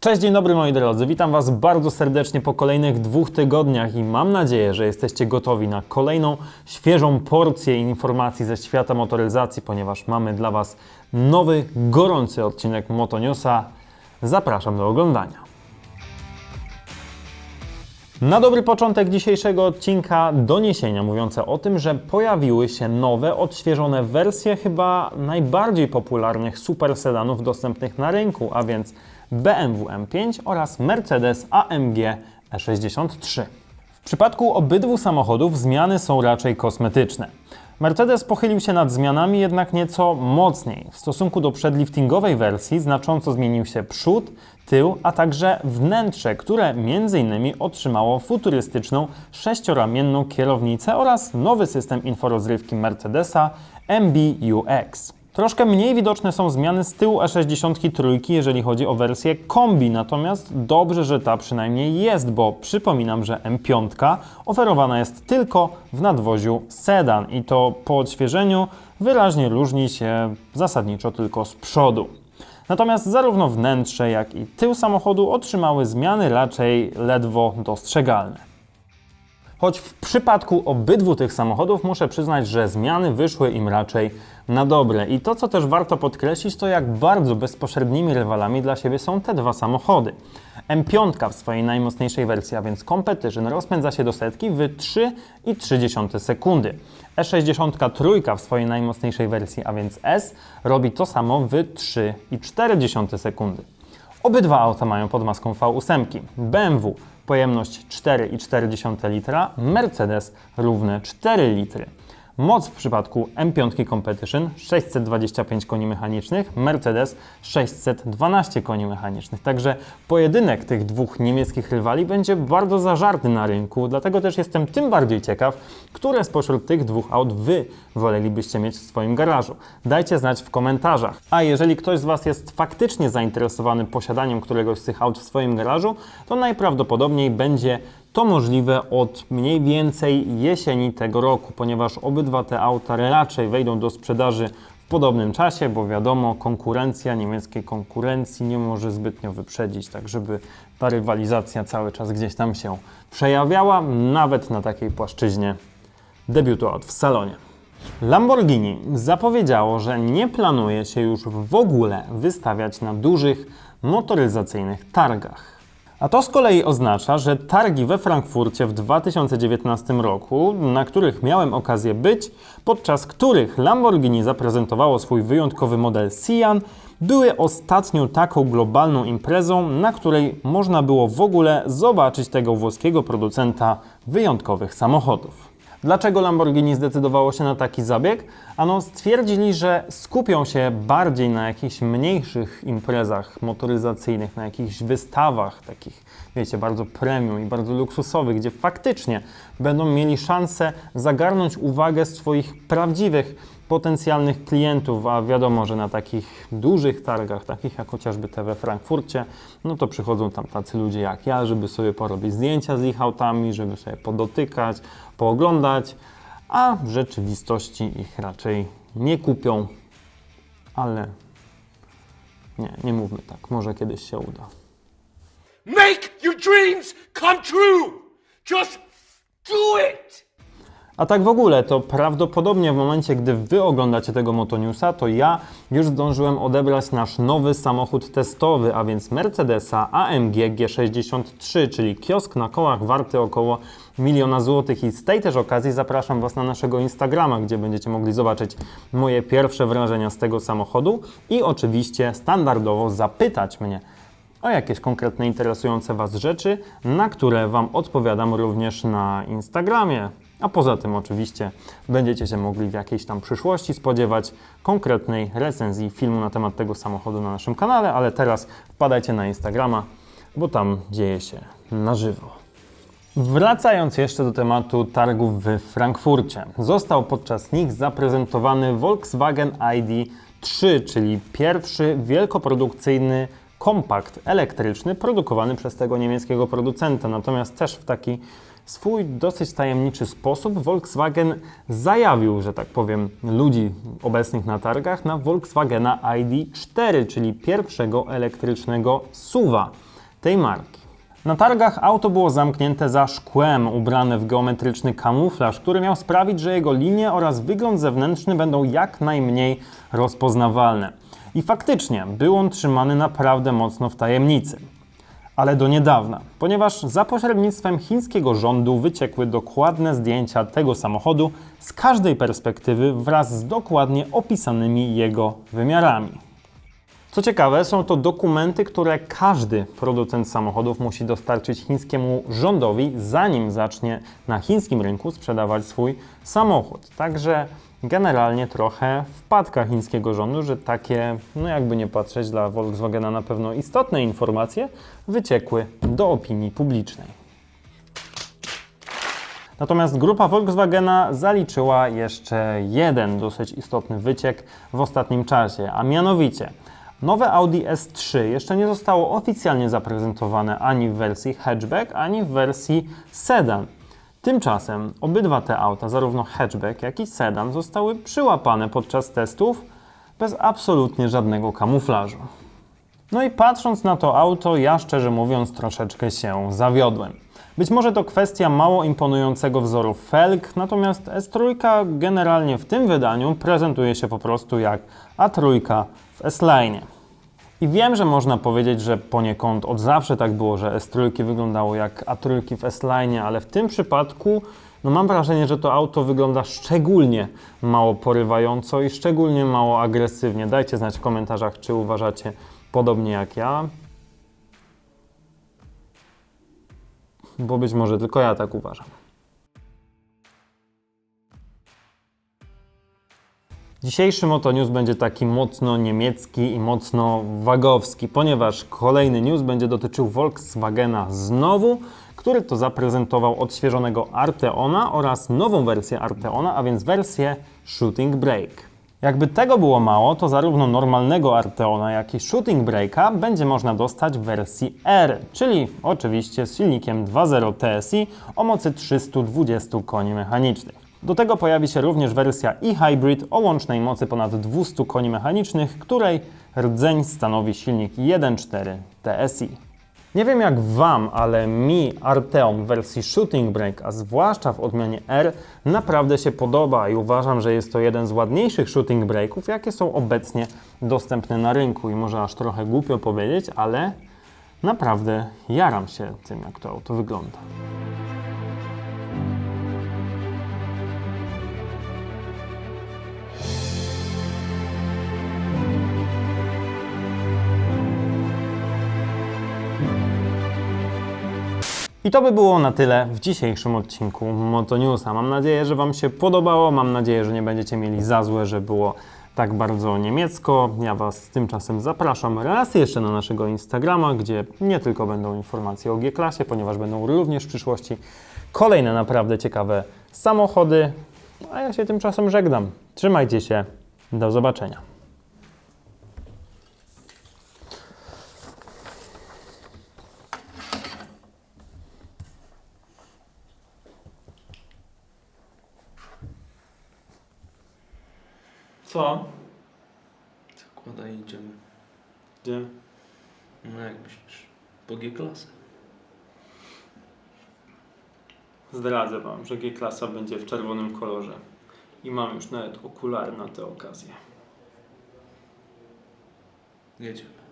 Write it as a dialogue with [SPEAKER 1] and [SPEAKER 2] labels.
[SPEAKER 1] Cześć, dzień dobry moi drodzy. Witam Was bardzo serdecznie po kolejnych dwóch tygodniach i mam nadzieję, że jesteście gotowi na kolejną świeżą porcję informacji ze świata motoryzacji, ponieważ mamy dla Was nowy, gorący odcinek Motonewsa. Zapraszam do oglądania. Na dobry początek dzisiejszego odcinka doniesienia mówiące o tym, że pojawiły się nowe, odświeżone wersje chyba najbardziej popularnych super sedanów dostępnych na rynku, a więc BMW M5 oraz Mercedes AMG E63. W przypadku obydwu samochodów zmiany są raczej kosmetyczne. Mercedes pochylił się nad zmianami jednak nieco mocniej. W stosunku do przedliftingowej wersji znacząco zmienił się przód, tył, a także wnętrze, które m.in. otrzymało futurystyczną sześcioramienną kierownicę oraz nowy system inforozrywki Mercedesa MBUX. Troszkę mniej widoczne są zmiany z tyłu E63, jeżeli chodzi o wersję kombi, natomiast dobrze, że ta przynajmniej jest, bo przypominam, że M5 oferowana jest tylko w nadwoziu sedan i to po odświeżeniu wyraźnie różni się zasadniczo tylko z przodu. Natomiast zarówno wnętrze, jak i tył samochodu otrzymały zmiany raczej ledwo dostrzegalne. Choć w przypadku obydwu tych samochodów muszę przyznać, że zmiany wyszły im raczej na dobre. I to, co też warto podkreślić, to jak bardzo bezpośrednimi rywalami dla siebie są te dwa samochody. M5 w swojej najmocniejszej wersji, a więc Competition, rozpędza się do setki w 3,3 sekundy. E63 w swojej najmocniejszej wersji, a więc S, robi to samo w 3,4 sekundy. Obydwa auta mają pod maską V8. BMW pojemność 4,4 litra, Mercedes równe 4 litry. Moc w przypadku M5 Competition 625 koni mechanicznych, Mercedes 612 koni mechanicznych. Także pojedynek tych dwóch niemieckich rywali będzie bardzo zażarty na rynku, dlatego też jestem tym bardziej ciekaw, które spośród tych dwóch aut Wy wolelibyście mieć w swoim garażu. Dajcie znać w komentarzach. A jeżeli ktoś z Was jest faktycznie zainteresowany posiadaniem któregoś z tych aut w swoim garażu, to najprawdopodobniej będzie to możliwe od mniej więcej jesieni tego roku, ponieważ obydwa te auta raczej wejdą do sprzedaży w podobnym czasie, bo wiadomo, konkurencja niemieckiej konkurencji nie może zbytnio wyprzedzić, tak żeby ta rywalizacja cały czas gdzieś tam się przejawiała, nawet na takiej płaszczyźnie debiutu aut w salonie. Lamborghini zapowiedziało, że nie planuje się już w ogóle wystawiać na dużych motoryzacyjnych targach. A to z kolei oznacza, że targi we Frankfurcie w 2019 roku, na których miałem okazję być, podczas których Lamborghini zaprezentowało swój wyjątkowy model Sian, były ostatnią taką globalną imprezą, na której można było w ogóle zobaczyć tego włoskiego producenta wyjątkowych samochodów. Dlaczego Lamborghini zdecydowało się na taki zabieg? Ano stwierdzili, że skupią się bardziej na jakichś mniejszych imprezach motoryzacyjnych, na jakichś wystawach takich, wiecie, bardzo premium i bardzo luksusowych, gdzie faktycznie będą mieli szansę zagarnąć uwagę swoich prawdziwych potencjalnych klientów, a wiadomo, że na takich dużych targach, takich jak chociażby te we Frankfurcie, no to przychodzą tam tacy ludzie jak ja, żeby sobie porobić zdjęcia z ich autami, żeby sobie podotykać, pooglądać, a w rzeczywistości ich raczej nie kupią, ale nie, nie mówmy tak, może kiedyś się uda.
[SPEAKER 2] Make your dreams come true! Just do it!
[SPEAKER 1] A tak w ogóle, to prawdopodobnie w momencie, gdy Wy oglądacie tego Motonewsa, to ja już zdążyłem odebrać nasz nowy samochód testowy, a więc Mercedesa AMG G63, czyli kiosk na kołach warty około miliona złotych. I z tej też okazji zapraszam Was na naszego Instagrama, gdzie będziecie mogli zobaczyć moje pierwsze wrażenia z tego samochodu i oczywiście standardowo zapytać mnie, o jakieś konkretne interesujące Was rzeczy, na które Wam odpowiadam również na Instagramie. A poza tym oczywiście będziecie się mogli w jakiejś tam przyszłości spodziewać konkretnej recenzji filmu na temat tego samochodu na naszym kanale, ale teraz wpadajcie na Instagrama, bo tam dzieje się na żywo. Wracając jeszcze do tematu targów w Frankfurcie. Został podczas nich zaprezentowany Volkswagen ID3, czyli pierwszy wielkoprodukcyjny kompakt elektryczny produkowany przez tego niemieckiego producenta, natomiast też w taki swój dosyć tajemniczy sposób Volkswagen zajawił, że tak powiem, ludzi obecnych na targach na Volkswagena ID4, czyli pierwszego elektrycznego SUV-a tej marki. Na targach auto było zamknięte za szkłem, ubrane w geometryczny kamuflaż, który miał sprawić, że jego linie oraz wygląd zewnętrzny będą jak najmniej rozpoznawalne. I faktycznie był on trzymany naprawdę mocno w tajemnicy. Ale do niedawna, ponieważ za pośrednictwem chińskiego rządu wyciekły dokładne zdjęcia tego samochodu z każdej perspektywy wraz z dokładnie opisanymi jego wymiarami. Co ciekawe, są to dokumenty, które każdy producent samochodów musi dostarczyć chińskiemu rządowi, zanim zacznie na chińskim rynku sprzedawać swój samochód. Także generalnie trochę wpadka chińskiego rządu, że takie, no jakby nie patrzeć, dla Volkswagena na pewno istotne informacje wyciekły do opinii publicznej. Natomiast grupa Volkswagena zaliczyła jeszcze jeden dosyć istotny wyciek w ostatnim czasie, a mianowicie nowe Audi S3 jeszcze nie zostało oficjalnie zaprezentowane ani w wersji hatchback, ani w wersji sedan. Tymczasem obydwa te auta, zarówno hatchback, jak i sedan, zostały przyłapane podczas testów bez absolutnie żadnego kamuflażu. No i patrząc na to auto, ja szczerze mówiąc troszeczkę się zawiodłem. Być może to kwestia mało imponującego wzoru felg, natomiast S3 generalnie w tym wydaniu prezentuje się po prostu jak A3 w S-Line. I wiem, że można powiedzieć, że poniekąd od zawsze tak było, że S3 wyglądało jak A3 w S-Line, ale w tym przypadku no mam wrażenie, że to auto wygląda szczególnie mało porywająco i szczególnie mało agresywnie. Dajcie znać w komentarzach, czy uważacie podobnie jak ja. Bo być może tylko ja tak uważam. Dzisiejszy Motonews będzie taki mocno niemiecki i mocno wagowski, ponieważ kolejny news będzie dotyczył Volkswagena znowu, który to zaprezentował odświeżonego Arteona oraz nową wersję Arteona, a więc wersję Shooting Brake. Jakby tego było mało, to zarówno normalnego Arteona, jak i Shooting Brake'a będzie można dostać w wersji R, czyli oczywiście z silnikiem 2.0 TSI o mocy 320 koni mechanicznych. Do tego pojawi się również wersja e-Hybrid o łącznej mocy ponad 200 koni mechanicznych, której rdzeń stanowi silnik 1.4 TSI. Nie wiem jak Wam, ale mi Arteon w wersji Shooting Brake, a zwłaszcza w odmianie R, naprawdę się podoba i uważam, że jest to jeden z ładniejszych Shooting Brake'ów, jakie są obecnie dostępne na rynku. I może aż trochę głupio powiedzieć, ale naprawdę jaram się tym, jak to auto wygląda. I to by było na tyle w dzisiejszym odcinku Motonewsa. Mam nadzieję, że Wam się podobało. Mam nadzieję, że nie będziecie mieli za złe, że było tak bardzo niemiecko. Ja Was tymczasem zapraszam raz jeszcze na naszego Instagrama, gdzie nie tylko będą informacje o G-klasie, ponieważ będą również w przyszłości kolejne naprawdę ciekawe samochody. A ja się tymczasem żegnam. Trzymajcie się. Do zobaczenia. Co?
[SPEAKER 3] Zakładaj, idziemy.
[SPEAKER 1] Gdzie?
[SPEAKER 3] No jak myślisz? Po G-klasę.
[SPEAKER 1] Zdradzę Wam, że G-klasa będzie w czerwonym kolorze. I mam już nawet okulary na tę okazję.
[SPEAKER 3] Jedziemy.